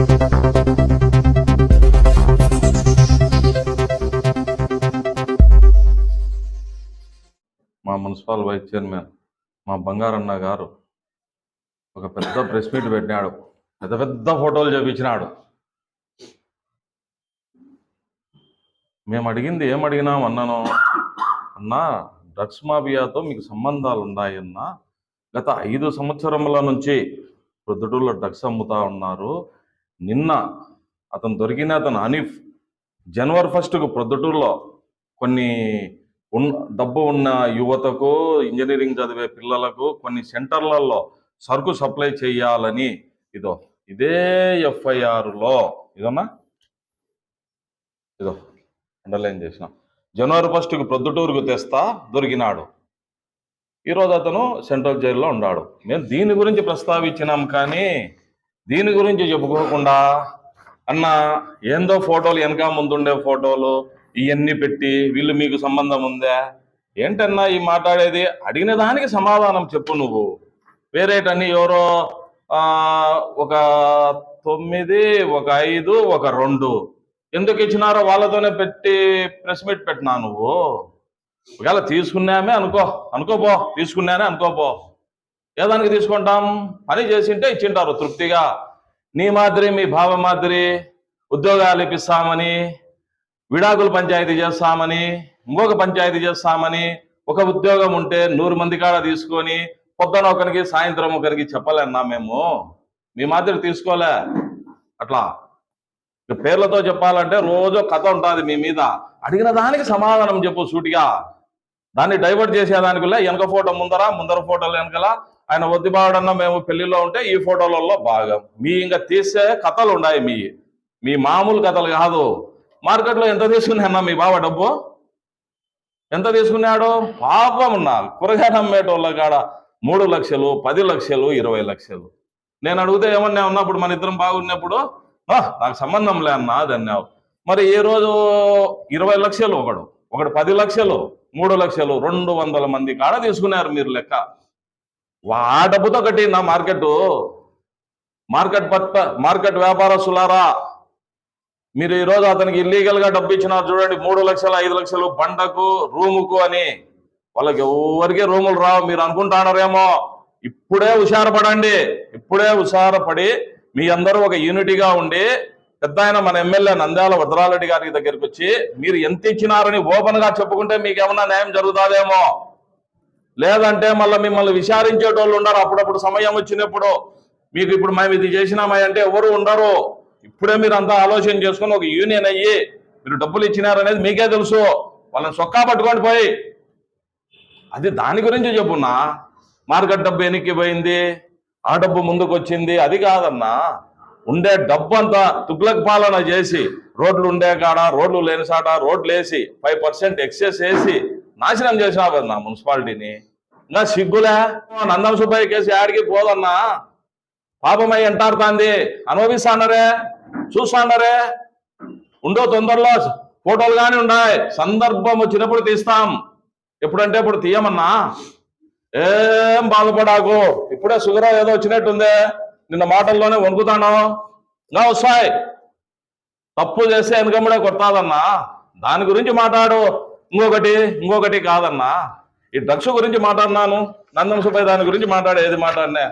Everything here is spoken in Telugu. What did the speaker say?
మా మున్సిపల్ వైస్ చైర్మన్ మా బంగారన్న గారు ఒక పెద్ద ప్రెస్ మీట్ పెట్టినాడు. పెద్ద పెద్ద ఫోటోలు చూపించినాడు. మేము అడిగింది ఏం అడిగినాం అన్నాను? అన్నా డ్రగ్స్ మాఫియాతో మీకు సంబంధాలు ఉన్నాయన్నా గత ఐదు సంవత్సరముల నుంచి ప్రొద్దుటూరులో డ్రగ్స్ అమ్ముతా ఉన్నారు. నిన్న అతను దొరికిన అతను హనీఫ్ జనవరి ఫస్ట్కు ప్రొద్దుటూరులో కొన్ని ఉన్ డబ్బు ఉన్న యువతకు ఇంజనీరింగ్ చదివే పిల్లలకు కొన్ని సెంటర్లలో సరుకు సప్లై చేయాలని ఇదో ఇదే ఎఫ్ఐఆర్లో ఇదన్నా ఇదో అండర్లైన్ చేసిన. జనవరి ఫస్ట్కి ప్రొద్దుటూరుకు తెస్తా దొరికినాడు. ఈరోజు అతను సెంట్రల్ జైల్లో ఉన్నాడు మేము దీని గురించి ప్రస్తావించినాం కానీ దీని గురించి చెప్పుకోకుండా అన్న ఏందో ఫోటోలు వెనక ముందుండే ఫోటోలు ఇవన్నీ పెట్టి వీళ్ళు మీకు సంబంధం ఉందా? ఏంటన్నా ఈ మాట్లాడేది? అడిగిన దానికి సమాధానం చెప్పు నువ్వు. వేరేటన్ని ఎవరో ఆ, ఒక తొమ్మిది ఒక ఐదు ఒక రెండు. ఎందుకు ఇచ్చినారో వాళ్ళతోనే పెట్టి ప్రెస్ మీట్ పెట్టినా నువ్వు? ఒకవేళ తీసుకున్నామే అనుకో అనుకోపో తీసుకున్నానే అనుకోపో. ఏదానికి తీసుకుంటాం. పని చేసింటే ఇచ్చింటారు తృప్తిగా. నీ మాదిరి మీ భావ మాదిరి ఉద్యోగాలు ఇప్పిస్తామని విడాకులు పంచాయతీ చేస్తామని ఇంకొక పంచాయతీ చేస్తామని ఒక ఉద్యోగం ఉంటే నూరు మంది కాడ తీసుకొని పొద్దున ఒకరికి సాయంత్రం ఒకరికి చెప్పలేన్నా మేము? మీ మాదిరి తీసుకోలే. అట్లా. పేర్లతో చెప్పాలంటే రోజు కథ ఉంటుంది మీ మీద. అడిగిన దానికి సమాధానం చెప్పు సూటిగా. దాన్ని డైవర్ట్ చేసేదానికి వెనక ఫోటో ముందర ముందర ఫోటోలు వెనకలా ఆయన వద్దిబాడన్న మేము పెళ్ళిలో ఉంటే ఈ ఫోటోలలో భాగం. మీ ఇంకా తీసే కథలు ఉన్నాయి మీ. మీ మామూలు కథలు కాదు. మార్కెట్లో ఎంత తీసుకున్నా మీ బావ డబ్బు? ఎంత తీసుకున్నాడు? పాపం ఉన్నా కూరగాయలు అమ్మేటోళ్ళ కాడ మూడు లక్షలు పది లక్షలు ఇరవై లక్షలు. నేను అడిగితే ఏమన్నా ఉన్నప్పుడు మన ఇద్దరం బాగున్నప్పుడు నాకు సంబంధం లే అన్నా అది అన్నావు. మరి ఏ రోజు? ఇరవై లక్షలు ఒకడు. ఒకడు పది లక్షలు మూడు లక్షలు రెండు వందల మంది కాడ తీసుకున్నారు మీరు లెక్క. వా- డబ్బుతో కట్టి నా మార్కెట్. మార్కెట్ పట్ట మార్కెట్ వ్యాపారస్తులారా మీరు ఈరోజు అతనికి ఇల్లీగల్గా డబ్బు ఇచ్చినారు చూడండి మూడు లక్షలు ఐదు లక్షలు బండకు రూముకు అని. వాళ్ళకి ఎవరికి రూములు రావు మీరు అనుకుంటున్నారేమో ఇప్పుడే హుషారపడండి ఇప్పుడే హుషారపడి మీ అందరూ ఒక యూనిటీగా ఉండి పెద్ద ఆయన మన ఎమ్మెల్యే నంద్యాల వద్రారెడ్డి గారి దగ్గరికి వచ్చి మీరు ఎంత ఇచ్చినారని ఓపెన్గా చెప్పుకుంటే మీకేమన్నా న్యాయం జరుగుతుందేమో. లేదంటే మళ్ళీ మిమ్మల్ని విచారించేటోళ్ళు ఉండరు. అప్పుడప్పుడు సమయం వచ్చినప్పుడు మీకు ఇప్పుడు మేము ఇది చేసినామా అంటే ఎవరు ఉండరు. ఇప్పుడే మీరు అంతా ఆలోచన చేసుకుని ఒక యూనియన్ అయ్యి మీరు డబ్బులు ఇచ్చినారనేది మీకే తెలుసు. వాళ్ళని సొక్కా పట్టుకొని పోయి. అది దాని గురించి చెప్పున్నా. మార్కెట్ డబ్బు వెనక్కి పోయింది. ఆ డబ్బు ముందుకు వచ్చింది. అది కాదన్నా. ఉండే డబ్బు అంతా తుగ్లక్ పాలన చేసి రోడ్లు ఉండే కాడ రోడ్లు లేని సాట రోడ్లు వేసి ఫైవ్ పర్సెంట్ ఎక్సెస్ వేసి నాశనం చేసినా కదా మున్సిపాలిటీని. ఇంకా సిగ్గులే? నందం సుబ్బయ్య కేసు ఆడికి పోదన్నా? పాపమై ఎంటాడుతాంది అనుభవిస్తానరే చూస్తానరే? ఉండో తొందరలో ఫోటోలు కానీ ఉన్నాయి సందర్భం వచ్చినప్పుడు తీస్తాం. ఎప్పుడంటే ఇప్పుడు తీయమన్నా? ఏం బాధపడాకు? ఇప్పుడే షుగర్ ఏదో వచ్చినట్టుందే. నిన్న మాటల్లోనే వణుకుతాను. ఇంకా వస్తాయి. తప్పు చేస్తే వెనకమ్మడే కొడతాదన్నా. దాని గురించి మాట్లాడు. ఇంకొకటి ఇంకొకటి కాదన్నా. ఈ డ్రగ్స్ గురించి మాట్లాడినాను నందం సుబ్బయ్య దాని గురించి మాట్లాడేది మాట్లాడినా?